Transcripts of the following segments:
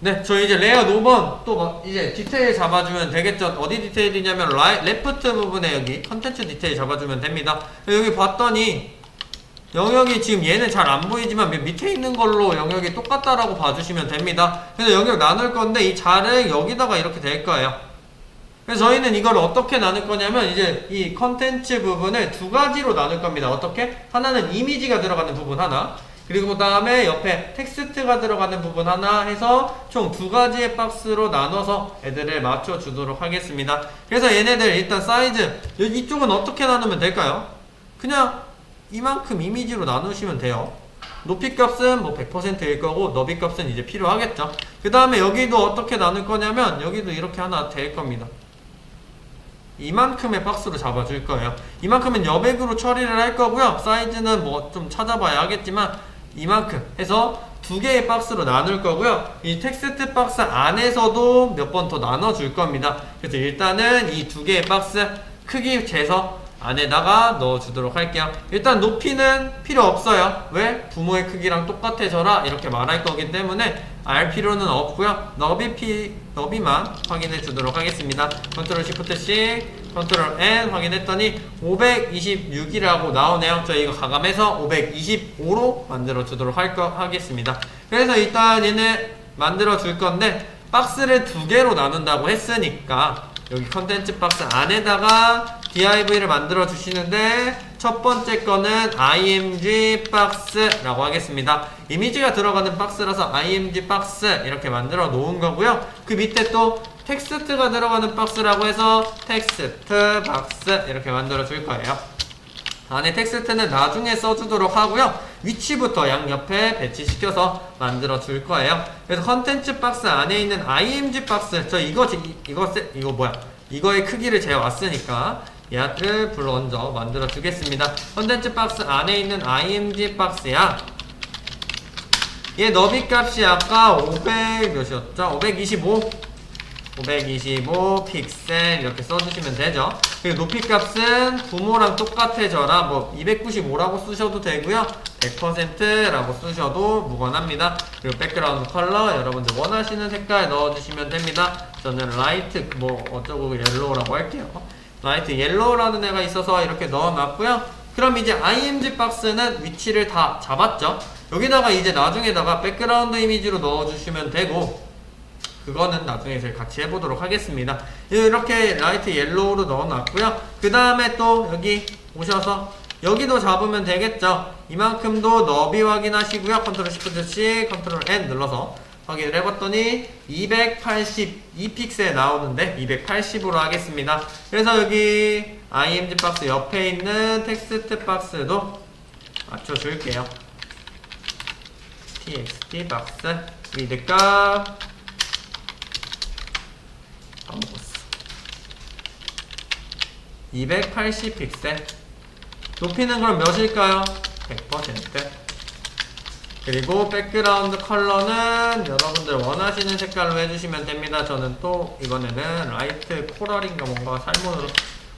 네, 저 이제 레이어 5번 또뭐 이제 디테일 잡아주면 되겠죠. 어디 디테일이냐면 라이, 레프트 부분에 여기 컨텐츠 디테일 잡아주면 됩니다. 여기 봤더니 영역이 지금 얘는 잘 안 보이지만 밑- 밑에 있는 걸로 영역이 똑같다라고 봐주시면 됩니다. 그래서 영역 나눌 건데 이 자를 여기다가 이렇게 될 거예요. 그래서 저희는 이걸 어떻게 나눌 거냐면 이제 이 컨텐츠 부분을 두 가지로 나눌 겁니다. 어떻게? 하나는 이미지가 들어가는 부분 하나, 그리고 그 다음에 옆에 텍스트가 들어가는 부분 하나 해서 총 두 가지의 박스로 나눠서 애들을 맞춰주도록 하겠습니다. 그래서 얘네들 일단 사이즈 이쪽은 어떻게 나누면 될까요? 그냥 이만큼 이미지로 나누시면 돼요. 높이 값은 뭐 100%일 거고 너비 값은 이제 필요하겠죠. 그 다음에 여기도 어떻게 나눌 거냐면 여기도 이렇게 하나 될 겁니다. 이만큼의 박스로 잡아줄 거예요. 이만큼은 여백으로 처리를 할 거고요. 사이즈는 뭐 좀 찾아봐야 하겠지만 이만큼 해서 두 개의 박스로 나눌 거고요. 이 텍스트 박스 안에서도 몇 번 더 나눠줄 겁니다. 그래서 일단은 이 두 개의 박스 크기 재서 안에다가 넣어주도록 할게요. 일단 높이는 필요 없어요. 왜? 부모의 크기랑 똑같아져라 이렇게 말할 거기 때문에 알 필요는 없고요. 너비 피 너비만 확인해 주도록 하겠습니다. 컨트롤 시프트 C, 컨트롤 N 확인했더니 526이라고 나오네요. 저 이거 가감해서 525로 만들어 주도록 할 거 하겠습니다. 그래서 일단 얘네 만들어 줄 건데 박스를 두 개로 나눈다고 했으니까 여기 컨텐츠 박스 안에다가 div를 만들어 주시는데 첫 번째 거는 img 박스라고 하겠습니다. 이미지가 들어가는 박스라서 img 박스 이렇게 만들어 놓은 거고요. 그 밑에 또 텍스트가 들어가는 박스라고 해서 텍스트 박스 이렇게 만들어 줄 거예요. 안에 텍스트는 나중에 써주도록 하고요. 위치부터 양옆에 배치시켜서 만들어 줄 거예요. 그래서 컨텐츠 박스 안에 있는 img 박스 저 이거 지- 이거 세, 이거 뭐야? 이거의 크기를 재왔으니까 얘를 불러 얹어 만들어 주겠습니다. 컨텐츠 박스 안에 있는 img 박스야. 얘 너비 값이 아까 500 몇이었죠? 525 525 픽셀 이렇게 써주시면 되죠. 그리고 높이 값은 부모랑 똑같아져라 뭐 295라고 쓰셔도 되고요. 100%라고 쓰셔도 무관합니다. 그리고 백그라운드 컬러 여러분들 원하시는 색깔 넣어주시면 됩니다. 저는 라이트 뭐 어쩌고 옐로우라고 할게요. 라이트 옐로우라는 애가 있어서 이렇게 넣어놨고요. 그럼 이제 img 박스는 위치를 다 잡았죠. 여기다가 이제 나중에다가 백그라운드 이미지로 넣어주시면 되고 그거는 나중에 저희 같이 해보도록 하겠습니다. 이렇게 라이트 옐로우로 넣어놨고요. 그 다음에 또 여기 오셔서 여기도 잡으면 되겠죠. 이만큼도 너비 확인하시고요. 컨트롤 시프트 C, 컨트롤 N 눌러서 확인을 해봤더니 282픽셀 나오는데 280으로 하겠습니다. 그래서 여기 img 박스 옆에 있는 텍스트 박스도 맞춰줄게요. txt 박스 위드값 까 먹었어. 280 픽셀. 높이는 그럼 몇일까요? 100%. 그리고 백그라운드 컬러는 여러분들 원하시는 색깔로 해주시면 됩니다. 저는 또 이번에는 라이트 코랄인가 뭔가 살몬으로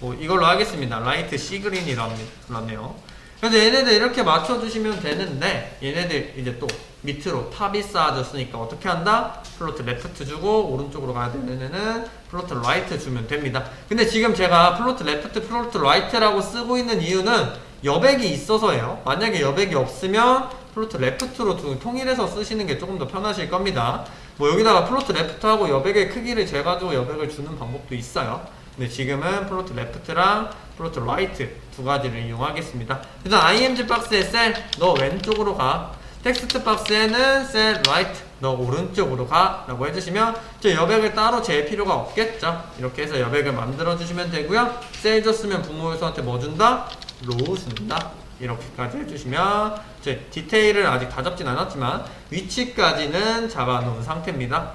뭐 이걸로 하겠습니다. 라이트 시그린이라네요. 그래서 얘네들 이렇게 맞춰주시면 되는데 얘네들 이제 또 밑으로 탑이 쌓아졌으니까 어떻게 한다? 플로트 레프트 주고 오른쪽으로 가야 애는 플로트 라이트 주면 됩니다. 근데 지금 제가 플로트 레프트, 플로트 라이트라고 쓰고 있는 이유는 여백이 있어서예요. 만약에 여백이 없으면 플로트 레프트로 두- 통일해서 쓰시는 게 조금 더 편하실 겁니다. 뭐 여기다가 플로트 레프트하고 여백의 크기를 재가지고 여백을 주는 방법도 있어요. 근데 지금은 플로트 레프트랑 플로트 라이트 두 가지를 이용하겠습니다. 그래서 img 박스에 셀 너 왼쪽으로 가. 텍스트 박스에는 셀 라이트 너 오른쪽으로 가 라고 해주시면 저 여백을 따로 잴 필요가 없겠죠. 이렇게 해서 여백을 만들어 주시면 되고요. 셀 줬으면 부모 요소한테 뭐 준다? 로우 준다. 이렇게까지 해주시면 제 디테일을 아직 다 잡진 않았지만 위치까지는 잡아놓은 상태입니다.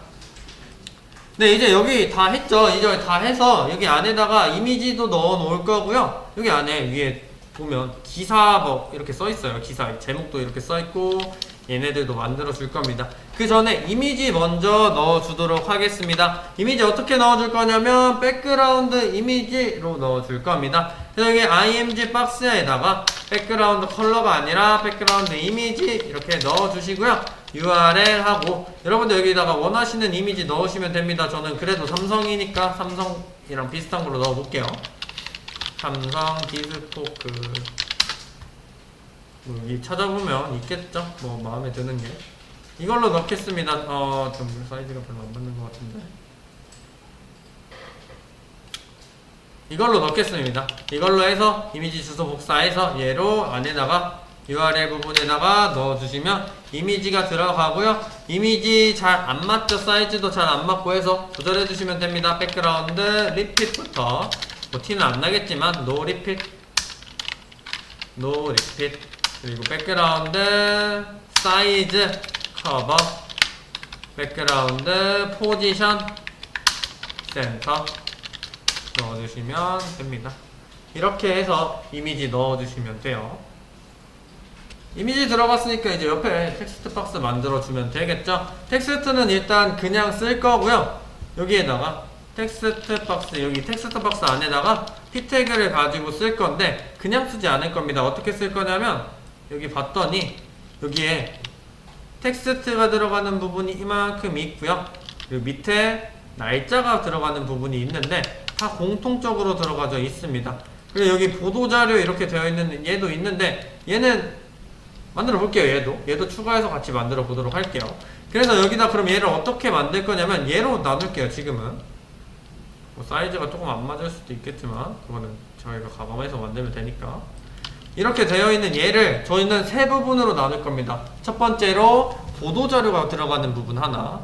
네 이제 여기 다 했죠. 이제 다 해서 여기 안에다가 이미지도 넣어 놓을 거고요. 여기 안에 위에 보면 기사 뭐 이렇게 써 있어요. 기사 제목도 이렇게 써 있고 얘네들도 만들어 줄 겁니다. 그 전에 이미지 먼저 넣어 주도록 하겠습니다. 이미지 어떻게 넣어 줄 거냐면 백그라운드 이미지로 넣어 줄 겁니다. 그래서 여기 img 박스에다가 백그라운드 컬러가 아니라 백그라운드 이미지 이렇게 넣어 주시고요. URL 하고 여러분들 여기다가 원하시는 이미지 넣으시면 됩니다. 저는 그래도 삼성이니까 삼성이랑 비슷한 걸로 넣어 볼게요. 삼성 디스포크 뭐 여기 찾아보면 있겠죠? 뭐 마음에 드는 게 이걸로 넣겠습니다. 어, 좀 사이즈가 별로 안 맞는 것 같은데. 이걸로 넣겠습니다. 이걸로 해서 이미지 주소 복사해서 얘로 안에다가 URL 부분에다가 넣어주시면 이미지가 들어가고요. 이미지 잘 안 맞죠? 사이즈도 잘 안 맞고 해서 조절해주시면 됩니다. 백그라운드 리핏부터 뭐 티는 안 나겠지만 노 리핏 노 리핏 그리고 백그라운드 사이즈 커버 백그라운드 포지션 센터 넣어주시면 됩니다. 이렇게 해서 이미지 넣어주시면 돼요. 이미지 들어갔으니까 이제 옆에 텍스트 박스 만들어주면 되겠죠? 텍스트는 일단 그냥 쓸 거고요. 여기에다가 텍스트 박스, 여기 텍스트 박스 안에다가 p 태그를 가지고 쓸 건데 그냥 쓰지 않을 겁니다. 어떻게 쓸 거냐면 여기 봤더니 여기에 텍스트가 들어가는 부분이 이만큼 있고요. 그리고 밑에 날짜가 들어가는 부분이 있는데 다 공통적으로 들어가져 있습니다. 그리고 여기 보도자료 이렇게 되어 있는 얘도 있는데 얘는 만들어 볼게요 얘도 얘도 추가해서 같이 만들어 보도록 할게요 그래서 여기다 그럼 얘를 어떻게 만들 거냐면 얘로 나눌게요 지금은 뭐 사이즈가 조금 안 맞을 수도 있겠지만 그거는 저희가 가감해서 만들면 되니까. 이렇게 되어 있는 얘를 저희는 세 부분으로 나눌 겁니다. 첫 번째로 보도자료가 들어가는 부분 하나.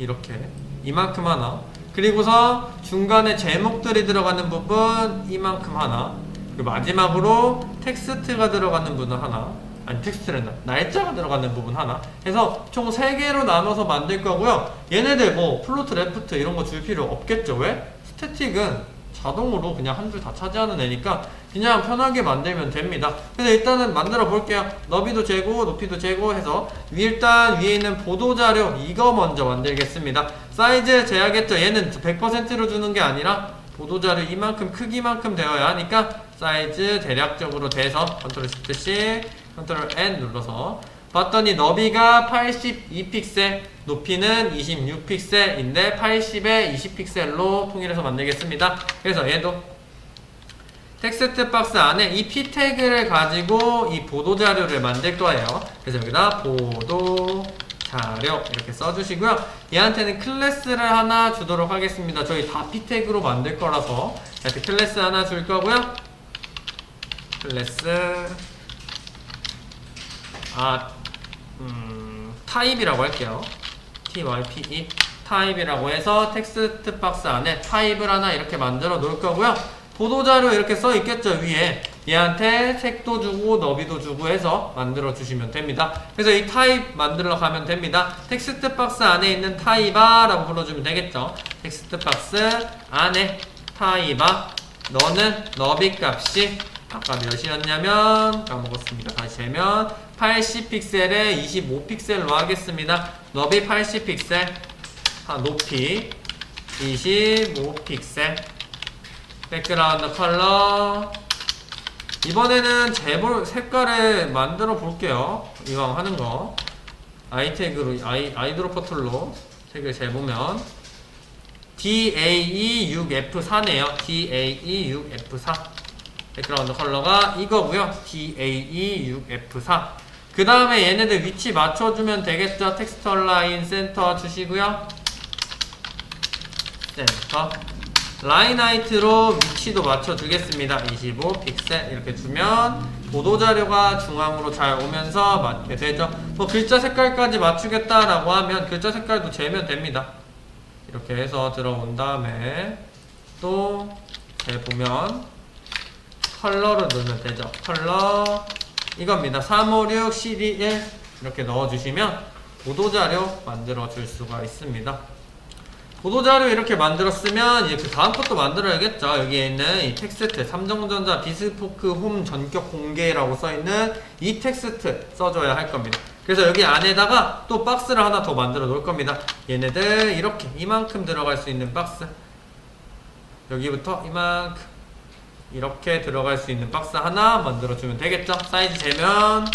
이렇게. 이만큼 하나. 그리고서 중간에 제목들이 들어가는 부분 이만큼 하나. 그리고 마지막으로 텍스트가 들어가는 부분 하나. 아니 텍스트랜다 날짜가 들어가는 부분 하나. 해서 총 3개로 나눠서 만들 거고요. 얘네들 뭐 플로트 레프트 이런 거 줄 필요 없겠죠? 왜? 스태틱은 자동으로 그냥 한 줄 다 차지하는 애니까 그냥 편하게 만들면 됩니다. 그래서 일단은 만들어 볼게요. 너비도 재고 높이도 재고 해서 위 일단 위에 있는 보도자료 이거 먼저 만들겠습니다. 사이즈 재야겠죠. 얘는 100%로 주는 게 아니라 보도자료 이만큼 크기만큼 되어야 하니까 사이즈 대략적으로 돼서 컨트롤 시프트 C 컨트롤 N 눌러서 봤더니 너비가 82픽셀 높이는 26픽셀인데 80에 20픽셀로 통일해서 만들겠습니다 그래서 얘도 텍스트 박스 안에 이 p 태그를 가지고 이 보도 자료를 만들 거예요. 그래서 여기다 보도 자료 이렇게 써주시고요. 얘한테는 클래스를 하나 주도록 하겠습니다. 저희 다 p 태그로 만들 거라서 이렇게 클래스 하나 줄 거고요. 클래스 아 음, 타입이라고 할게요. type 타입이라고 해서 텍스트 박스 안에 타입을 하나 이렇게 만들어 놓을 거고요. 보도자료 이렇게 써 있겠죠 위에. 얘한테 색도 주고 너비도 주고 해서 만들어 주시면 됩니다. 그래서 이 타입 만들어 가면 됩니다. 텍스트 박스 안에 있는 타입아 라고 불러주면 되겠죠. 텍스트 박스 안에 타입아. 너는 너비 값이 아까 몇이었냐면 까먹었습니다. 다시 재면. 80픽셀에 25픽셀로 하겠습니다. 너비 80픽셀. 아, 높이. 25픽셀. 백그라운드 컬러. 이번에는 재볼 색깔을 만들어 볼게요. 이왕 하는 거. 아이 태그로 아이, 아이드로퍼 툴로 색을 재보면. DAE6F4네요. DAE6F4 백그라운드 컬러가 이거고요 DAE6F4 그 다음에 얘네들 위치 맞춰주면 되겠죠 텍스트 얼라인 센터 주시고요 센터 라인 하이트로 위치도 맞춰주겠습니다. 25 픽셀 이렇게 주면 보도자료가 중앙으로 잘 오면서 맞게 되죠. 뭐 글자 색깔까지 맞추겠다라고 하면 글자 색깔도 재면 됩니다. 이렇게 해서 들어온 다음에 또 보면 컬러를 넣으면 되죠. 컬러 이겁니다. 356 CD1 이렇게 넣어주시면 보도자료 만들어 줄 수가 있습니다. 보도자료 이렇게 만들었으면 이제 그 다음 것도 만들어야겠죠. 여기에 있는 이 텍스트 삼성전자 비스포크 홈 전격 공개라고 써있는 이 텍스트 써줘야 할 겁니다. 그래서 여기 안에다가 또 박스를 하나 더 만들어 놓을 겁니다. 얘네들 이렇게 이만큼 들어갈 수 있는 박스 여기부터 이만큼 이렇게 들어갈 수 있는 박스 하나 만들어 주면 되겠죠. 사이즈 재면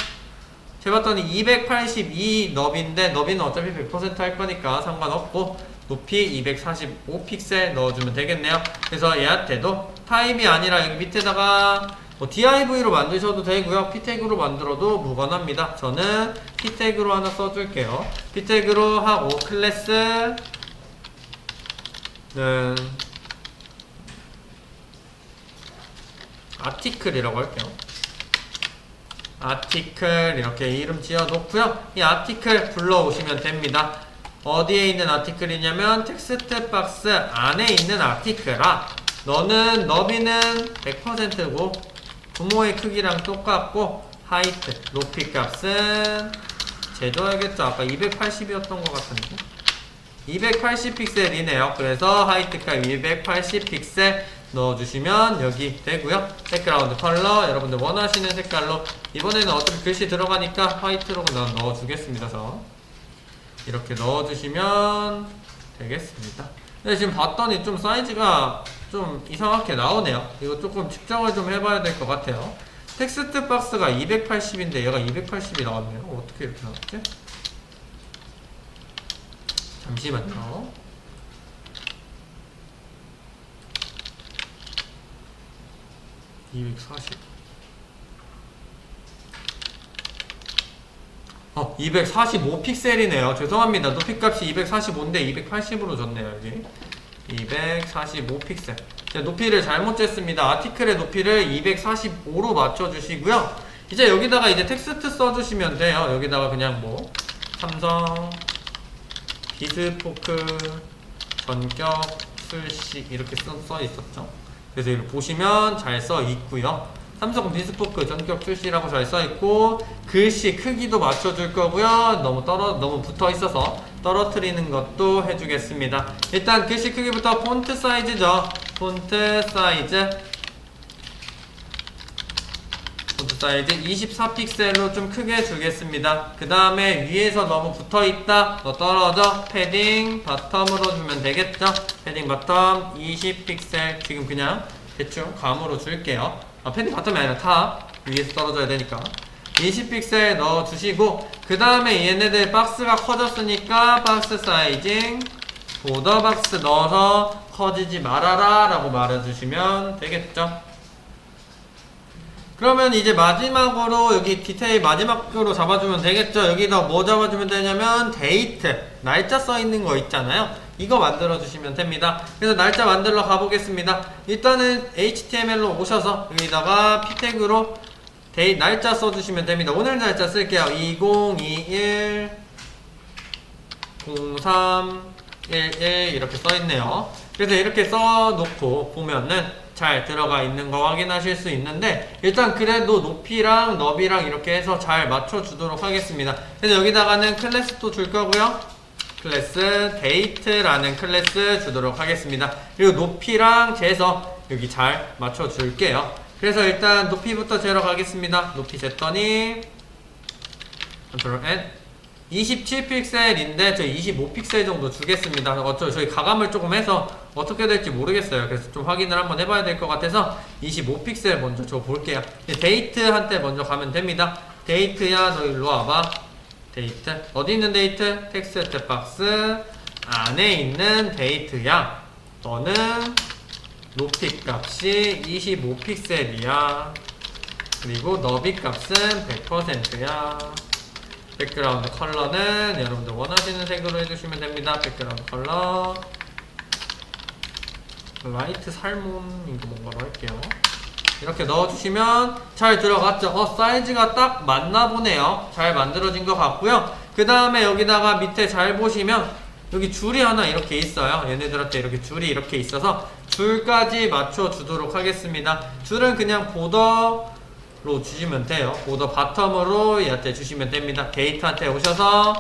재봤더니 282 너비인데 너비는 어차피 100%할 거니까 상관없고 높이 245 픽셀 넣어주면 되겠네요. 그래서 얘한테도 타입이 아니라 여기 밑에다가 뭐 DIV로 만드셔도 되고요. P택으로 만들어도 무관합니다. 저는 P택으로 하나 써줄게요. P택으로 하고 클래스 는 아티클이라고 할게요. 아티클 이렇게 이름 지어 놓고요. 이 아티클 불러오시면 됩니다. 어디에 있는 아티클이냐면 텍스트 박스 안에 있는 아티클아. 너는 너비는 100%고 부모의 크기랑 똑같고 하이트 높이 값은 재줘야겠죠. 아까 280이었던 것 같은데. 280 픽셀이네요. 그래서 하이트 값 280 픽셀 넣어주시면 여기 되고요. 백그라운드 컬러 여러분들 원하시는 색깔로 이번에는 어차피 글씨 들어가니까 화이트로 그냥 넣어주겠습니다. 저 이렇게 넣어주시면 되겠습니다. 근데 지금 봤더니 좀 사이즈가 좀 이상하게 나오네요. 이거 조금 측정을 좀 해봐야 될 것 같아요. 텍스트 박스가 280인데 얘가 280이 나왔네요. 어떻게 이렇게 나왔지? 잠시만요. (240) 어, 245 픽셀이네요. 죄송합니다. 높이값이 245인데 280으로 줬네요, 여기. 245 픽셀. 제가 높이를 잘못 쟀습니다. 아티클의 높이를 245로 맞춰주시고요. 이제 여기다가 이제 텍스트 써주시면 돼요. 여기다가 그냥 뭐, 삼성, 비스포크, 전격, 술식, 이렇게 써, 써 있었죠. 그래서 이렇게 보시면 잘 써 있고요. 삼성 비스포크 전격 출시라고 잘 써 있고 글씨 크기도 맞춰줄 거고요. 너무 떨어 너무 붙어 있어서 떨어뜨리는 것도 해주겠습니다. 일단 글씨 크기부터 폰트 사이즈죠. 폰트 사이즈 폰트 사이즈 24픽셀로 좀 크게 주겠습니다. 그 다음에 위에서 너무 붙어 있다. 너 떨어져. 패딩 바텀으로 주면 되겠죠. 패딩 바텀 20픽셀 지금 그냥 대충 감으로 줄게요. 아, 패딩 바텀이 아니라 탑 위에서 떨어져야 되니까 20픽셀 넣어주시고 그 다음에 얘네들 박스가 커졌으니까 박스 사이징 보더 박스 넣어서 커지지 말아라 라고 말해주시면 되겠죠 그러면 이제 마지막으로 여기 디테일 마지막으로 잡아주면 되겠죠? 여기다 뭐 잡아주면 되냐면 데이트. 날짜 써 있는 거 있잖아요. 이거 만들어 주시면 됩니다. 그래서 날짜 만들러 가보겠습니다. 일단은 HTML로 오셔서 여기다가 P택으로 데이 날짜 써주시면 됩니다. 오늘 날짜 쓸게요. 2021 03 11 이렇게 써 있네요. 그래서 이렇게 써 놓고 보면은 잘 들어가 있는 거 확인하실 수 있는데 일단 그래도 높이랑 너비랑 이렇게 해서 잘 맞춰 주도록 하겠습니다. 그래서 여기다가는 클래스도 줄 거고요. 클래스 데이트라는 클래스 주도록 하겠습니다. 그리고 높이랑 재서 여기 잘 맞춰 줄게요. 그래서 일단 높이부터 재러 가겠습니다. 높이 쟀더니 컨트롤 N 27픽셀인데 저 25픽셀 정도 주겠습니다. 어쩌 저희 가감을 조금 해서 어떻게 될지 모르겠어요. 그래서 좀 확인을 한번 해봐야 될 것 같아서 25픽셀 먼저 줘 볼게요. 데이트한테 먼저 가면 됩니다. 데이트야 너 일로 와봐. 데이트 어디 있는 데이트? 텍스트 박스 안에 있는 데이트야. 너는 높이 값이 25픽셀이야. 그리고 너비 값은 100%야. 백그라운드 컬러는 여러분들 원하시는 색으로 해주시면 됩니다. 백그라운드 컬러 라이트 살몬 이거 뭔가로 할게요. 이렇게 넣어주시면 잘 들어갔죠. 어 사이즈가 딱 맞나 보네요. 잘 만들어진 것 같고요. 그 다음에 여기다가 밑에 잘 보시면 여기 줄이 하나 이렇게 있어요. 얘네들한테 이렇게 줄이 이렇게 있어서 줄까지 맞춰 주도록 하겠습니다. 줄은 그냥 보더 로 주시면 돼요. 보더 바텀으로 얘한테 주시면 됩니다. 데이터한테 오셔서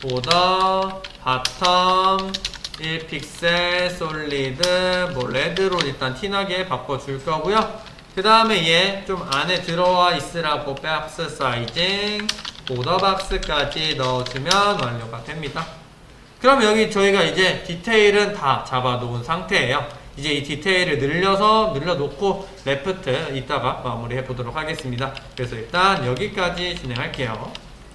보더 바텀 1픽셀 솔리드 뭐 레드로 일단 티나게 바꿔줄 거고요. 그 다음에 얘 좀 안에 들어와 있으라고 박스 사이징 보더 박스까지 넣어주면 완료가 됩니다. 그럼 여기 저희가 이제 디테일은 다 잡아 놓은 상태예요. 이제 이 디테일을 늘려서 늘려놓고 레프트 이따가 마무리해 보도록 하겠습니다. 그래서 일단 여기까지 진행할게요.